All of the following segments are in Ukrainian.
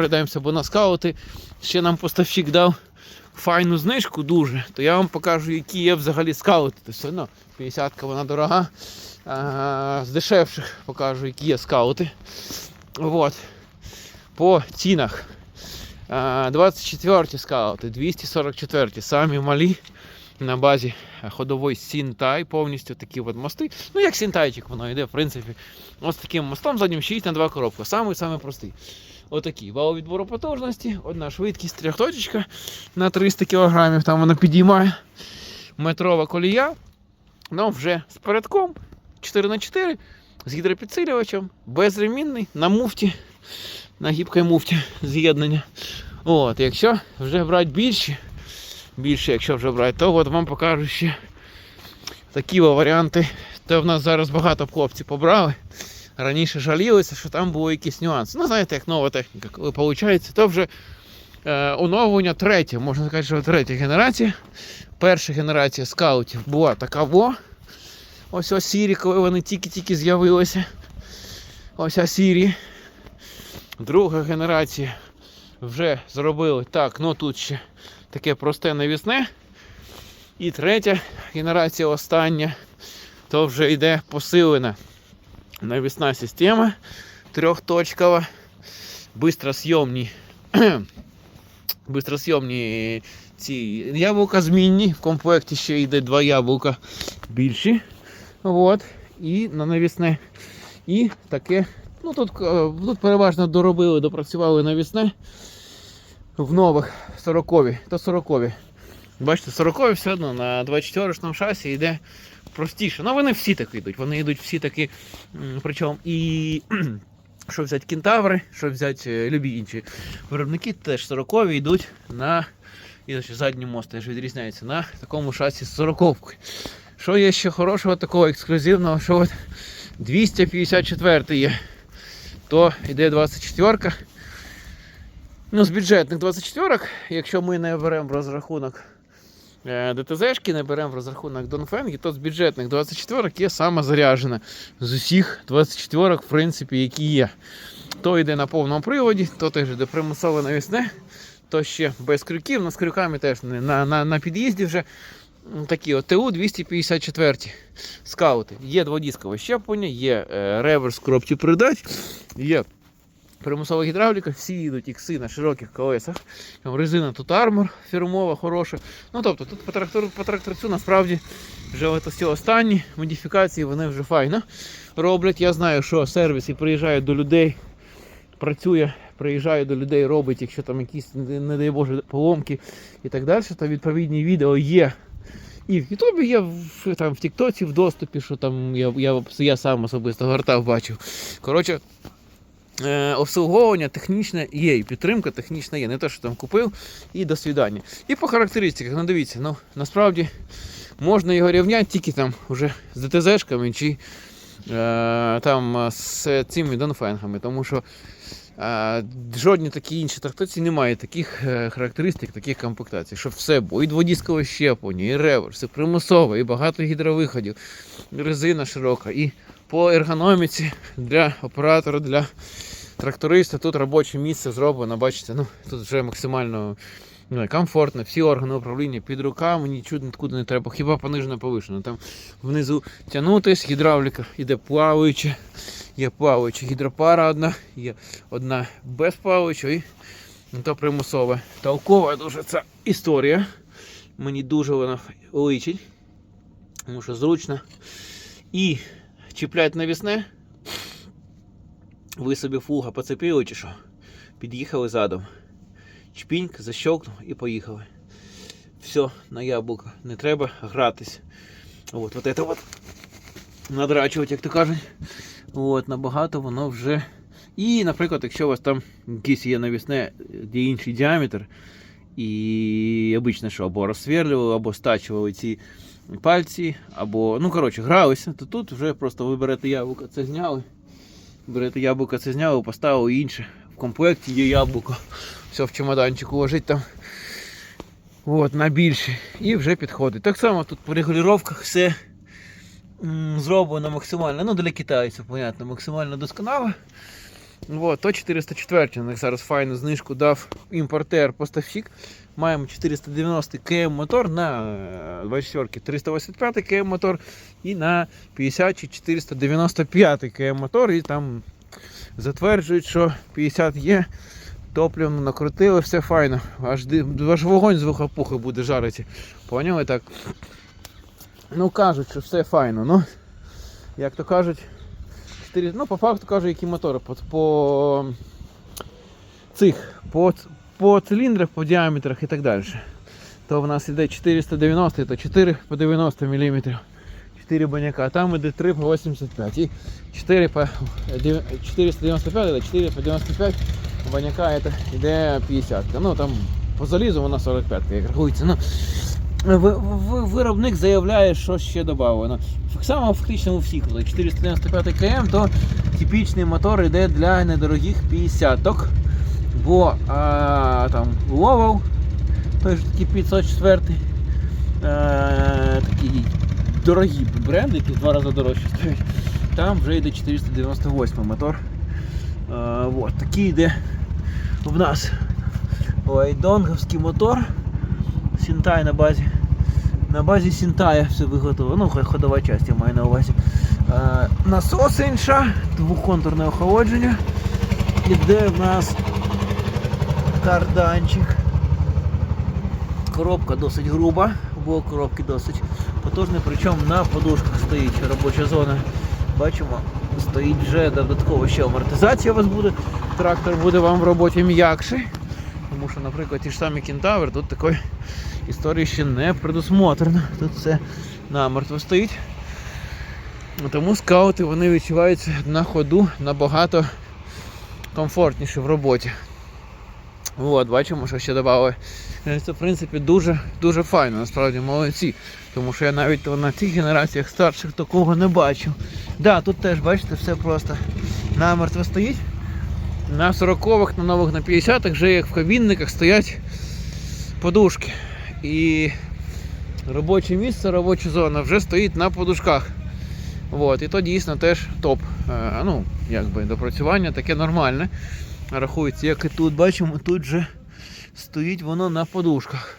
пройдемося, бо на скаути ще нам поставщик дав файну знижку дуже, то я вам покажу, які є взагалі скаути. Тобто, все одно 50 вона дорога. А, з дешевших покажу, які є скаути. От. По цінах. А, 24 скаути, 244, самі малі на базі ходової Сінтай, повністю такі от мости. Ну, як Сінтайчик воно йде, в принципі. Ось таким мостом заднім 6 на 2 коробка. Самий самий простий. Отакий. Вал відбору потужності, одна швидкість, трьохточечка на 300 кг, там вона підіймає. Метрова колія. Ну, вже з передком 4х4 з гідропідсилювачем, безремінний, на муфті, на гібкій муфті з'єднання. От, якщо вже брати більші, більше, якщо вже брати, то от вам покажу ще такі варіанти. То в нас зараз багато хлопців побрали. Раніше жалілися, що там були якісь нюанси. Ну, знаєте, як нова техніка, коли виходить, то вже е, оновлення третє, можна сказати, що третя генерація. Перша генерація скаутів була така во. Ось ось сірі, коли вони тільки-тільки з'явилися. Ось ось сірі. Друга генерація вже зробили так, ну тут ще таке просте навісне. І третя генерація остання, то вже йде посилена навісна система трьохточкова, бистросйомні, бистросйомні ці яблука змінні. В комплекті ще йде два яблука більші. От. І на навісне. І таке. Ну тут, е, тут переважно доробили, допрацювали навісне в нових 40-ві, то 40-ві. Бачите, 40 все одно на 24-шному шасі йде простіше. Ну вони всі так йдуть. Вони йдуть всі такі. Причому і що взяти кентаври, що взяти е, любі інші виробники, теж 40 йдуть на і задній мост теж відрізняється на такому шасі з 40 Що є ще хорошого, такого ексклюзивного, що от 254 є, то йде 24 Ну, з бюджетних 24 якщо ми не беремо в розрахунок ДТЗшки, не беремо в розрахунок Донфенги, то з бюджетних 24 є сама заряджена з усіх 24 в принципі, які є. То йде на повному приводі, то теж йде примусове навісне, то ще без крюків, ну з крюками теж на, на, на під'їзді вже такі от ТУ 254 скаути. Є дводіскове щеплення, є е, реверс коробці передач, є примусова гідравліка, всі їдуть ікси на широких колесах. Там резина тут армор фірмова, хороша. Ну тобто тут по, трактору, по тракторцю насправді вже ці останні модифікації вони вже файно роблять. Я знаю, що сервіси приїжджають до людей, працює, приїжджає до людей, робить, якщо там якісь, не дай Боже, поломки і так далі, то відповідні відео є. І в Ютубі є, в, там, в Тіктоці в доступі, що там я, я, я сам особисто гортав, бачив. Коротше, обслуговування технічне є, і підтримка технічна є. Не те, що там купив, і до свідання. І по характеристиках, ну дивіться, ну насправді можна його рівняти тільки там вже з ДТЗшками чи е, там е, з цими донфенгами, тому що е, жодні такі інші тракторці немає таких е, характеристик, таких комплектацій, щоб все було. І дводіскове щеплення, і реверс, і примусове, і багато гідровиходів, і резина широка, і по ергономіці для оператора, для тракториста тут робоче місце зроблено, бачите, ну тут вже максимально ну, комфортно, всі органи управління під руками, нічого нікуди не треба, хіба понижено повишено. Там внизу тягнутись, гідравліка іде плаваюча, є плаваюча гідропара одна, є одна без плаваючої, ну, то примусове. Толкова дуже ця історія. Мені дуже вона личить, тому що зручно. І чіплять навісне. Ви собі фуга поцепили чи що? Під'їхали задом. Чпіньк, защелкнув і поїхали. Все, на яблуко. Не треба гратись. От, от это от надрачувати, як то кажуть. От, набагато воно вже. І, наприклад, якщо у вас там якийсь є навісне, де інший діаметр, і обично, що або розсверлювали, або стачували ці пальці, або, ну, коротше, гралися, то тут вже просто ви берете яблуко, це зняли. Берете яблуко, це зняли, поставили інше. В комплекті є яблуко. Все в чемоданчику лежить там. От, на більше. І вже підходить. Так само тут по регулюваннях все зроблено максимально, ну для китайців, понятно, максимально досконало. Вот, то 404 у них зараз файну знижку дав імпортер-поставщик. Маємо 490 км мотор на е, 24 385 км мотор і на 50 чи 495 км мотор. І там затверджують, що 50 є. Топливно накрутили, все файно. Аж, аж вогонь з вухопухи буде жарити. Поняли так? Ну кажуть, що все файно. Ну, як то кажуть, 4, ну по факту кажуть, які мотори. По, по цих, по, по циліндрах, по діаметрах і так далі. То в нас іде 490, то 4 по 90 мм. 4 баняка, а там іде 3 по 85 і 4 по 495, это 4 по 95 баняка это іде 50. Ну там по залізу вона 45 як рахується. Ну, виробник заявляє, що ще додано. Так само фактично у всіх, коли 495 км, то типічний мотор йде для недорогих 50-ок. Бо а, там Ловел, той ж такий 504, е, такий дорогі бренди, які в два рази дорожче стоять. Там вже йде 498 мотор. Е, от, такий йде в нас Лайдонговський мотор. Сінтай на базі. На базі Сінтая все виготовлено. Ну, ходова я маю на увазі. Е, насос інша, двохконтурне охолодження. Іде в нас карданчик. Коробка досить груба, бо коробки досить потужні, причому на подушках стоїть робоча зона. Бачимо, стоїть вже додатково ще амортизація у вас буде. Трактор буде вам в роботі м'якший. Тому що, наприклад, ті ж самі кентавр, тут такої історії ще не предусмотрено. Тут все намертво стоїть. Тому скаути вони відчуваються на ходу набагато комфортніше в роботі. От, бачимо, що ще додали. Е, Це в принципі дуже дуже файно, насправді молодці. Тому що я навіть на тих генераціях старших такого не бачив. Да, тут теж, бачите, все просто намертво стоїть. На 40-х, на нових на 50-х вже як в кабінниках стоять подушки. І робоче місце, робоча зона вже стоїть на подушках. От, і то дійсно теж топ. Е, ну, якби допрацювання таке нормальне. Рахується, як і тут бачимо, тут же стоїть воно на подушках.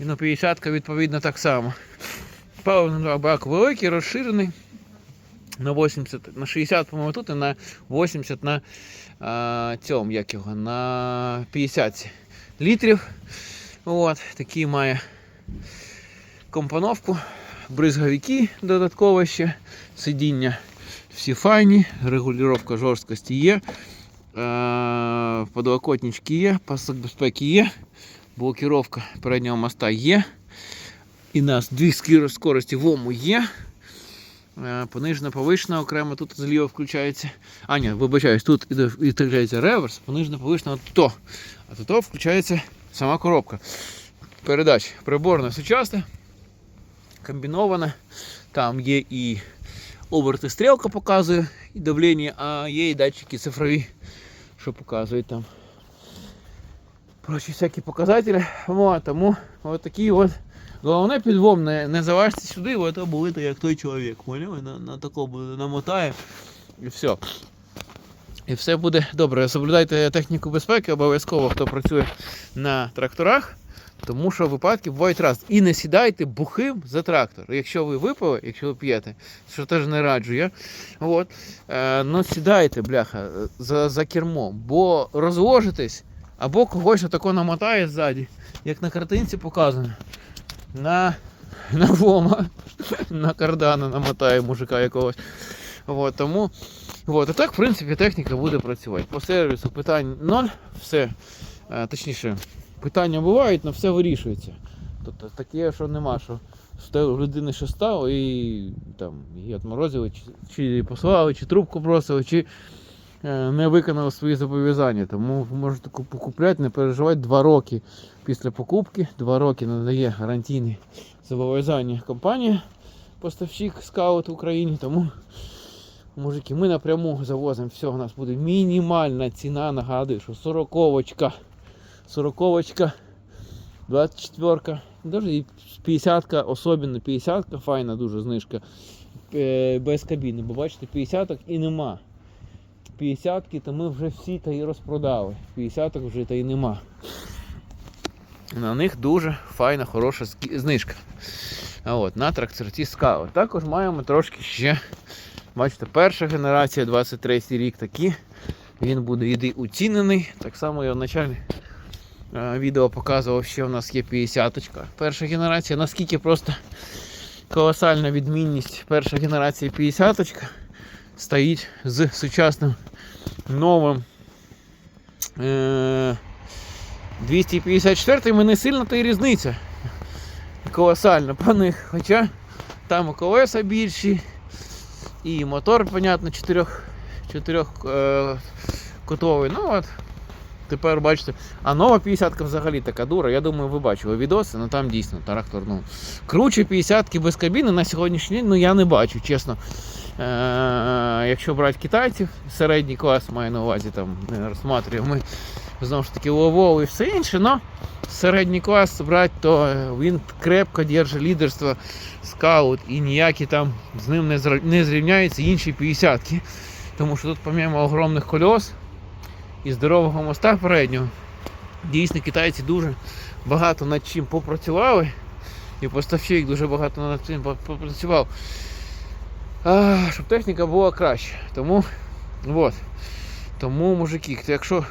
І на 50 відповідно так само. Паливний бак великий, розширений. На 80, на 60, по-моєму, тут і на 80 на а, цьому, як його, на 50 літрів. От, такий має компоновку, бризговики додатково ще, сидіння всі файні, регулювання жорсткості є. Е, Подлокотнички є, пасок безпеки є, блокировка переднього моста є. І нас дві скорості в ому є. Е, Понижена, повишена окремо тут зліва включається. А, ні, вибачаюсь, тут іде- реверс, понижена, повишена то. А то включається сама коробка. Передач приборна сучасна, комбінована. Там є і оберти стрілка показує, і давлення, а є і датчики цифрові, що показують там. Прочі всякі показателі. Тому от такі от. Головне підвом не, не залазьте сюди, бо то будете як той чоловік. Поняли? На, на тако намотає і все. І все буде добре. Соблюдайте техніку безпеки, обов'язково хто працює на тракторах, тому що випадки бувають раз. І не сідайте бухим за трактор. Якщо ви випили, якщо ви п'єте, що теж не раджу я. От, е, ну сідайте, бляха, за, за кермом, бо розложитесь або когось отако намотає ззаді, як на картинці показано. На, на вома, на кардана намотає мужика якогось. От, тому, от, а так, в принципі, техніка буде працювати. По сервісу питань ноль, все. Е, точніше, питання бувають, але все вирішується. Тобто таке, що нема, що в людини що стало і там її отморозили, чи, чи послали, чи трубку бросили, чи е, не виконали свої зобов'язання. Тому можете покупляти, не переживати два роки після покупки. Два роки надає гарантійні зобов'язання компанія, поставщик скаут в Україні. Тому мужики, ми напряму завозимо все. У нас буде мінімальна ціна. Нагадую, що сороковочка. Сороковочка, 24-ка, навіть 50-ка, особливо 50-ка, файна дуже знижка. е, Без кабіни. Бо бачите, 50-ок і нема. 50-ки, то ми вже всі та і розпродали. 50-ок вже та й нема. На них дуже файна, хороша знижка. А от, на тракторці скаут. Також маємо трошки ще. Бачите, перша генерація, 23 рік такі. Він буде іди оцінений. Так само я в началі е, відео показував, що в нас є 50-ка. Перша генерація, наскільки просто колосальна відмінність перша генерація 50-ка стоїть з сучасним новим. Е- 254 не сильно то і різниця. Колосальна по них. Хоча там колеса більші, і мотор, понятно, чотирьох, чотирьох е, кутовий. Ну от, тепер бачите. А нова 50 взагалі така дура. Я думаю, ви бачили відоси, ну там дійсно трактор. Ну, круче 50 без кабіни на сьогоднішній день ну, я не бачу, чесно. Е, якщо брати китайців, середній клас маю на увазі, там не розсматриваємо. Знову ж таки Ловол і все інше, але середній клас брати, то е, він крепко держить лідерство скаут і ніякі там з ним не зрівняються інші 50-ки. Тому що тут, помимо огромних кольос і здорового моста переднього, дійсно китайці дуже багато над чим попрацювали. І поставщик дуже багато над цим попрацював. А, щоб техніка була краще. Тому, от. Тому, мужики, якщо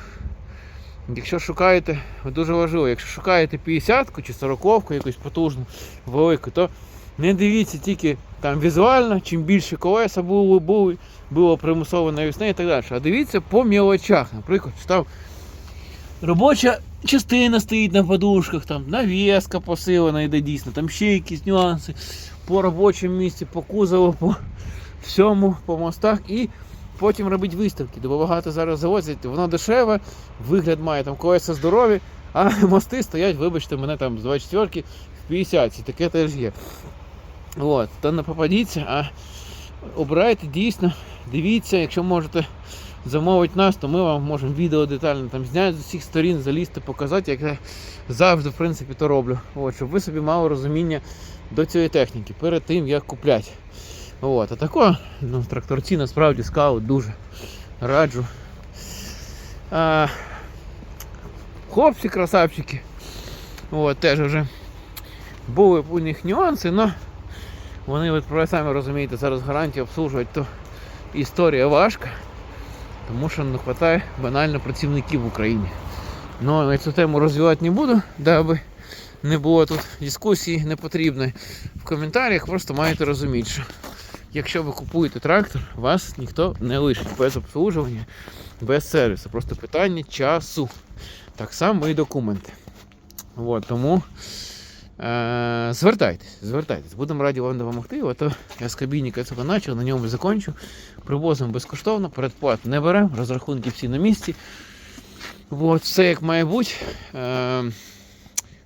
Якщо шукаєте, дуже важливо, якщо шукаєте 50-ку чи 40-ку якусь потужну, велику, то не дивіться тільки там візуально, чим більше колеса було, були, було примусове навісне і так далі. А дивіться по мілочах. Наприклад, що робоча частина стоїть на подушках, там навіска посилена йде дійсно, там ще якісь нюанси по робочому місці, по кузову, по всьому, по мостах і потім робити виставки, бо багато зараз завозять, воно дешеве, вигляд має там колеса здорові, а мости стоять, вибачте, мене там з 24 в 50, і таке теж є. От, то не попадіться, а обирайте дійсно, дивіться, якщо можете замовити нас, то ми вам можемо відео детально там зняти з усіх сторін, залізти, показати, як я завжди в принципі то роблю. От, щоб ви собі мали розуміння до цієї техніки перед тим, як купляти. От, а тако, ну, тракторці насправді скаут дуже раджу. А, хлопці, красавчики. От, теж вже були у них нюанси, але вони, ви самі розумієте, зараз гарантію обслужувати, то історія важка, тому що не вистачає банально працівників в Україні. Ну, я цю тему розвивати не буду, даби не було тут дискусії непотрібної. В коментарях просто маєте розуміти, що якщо ви купуєте трактор, вас ніхто не лишить без обслужування, без сервісу. Просто питання часу. Так само і документи. От, тому е- звертайтесь, звертайтесь. Будемо раді вам допомогти. Ото я з кабінника цього почав, на ньому закінчу. Привозимо безкоштовно, передплат не беремо, розрахунки всі на місці. От, все як має бути. Е-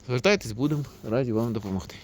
звертайтесь, будемо раді вам допомогти.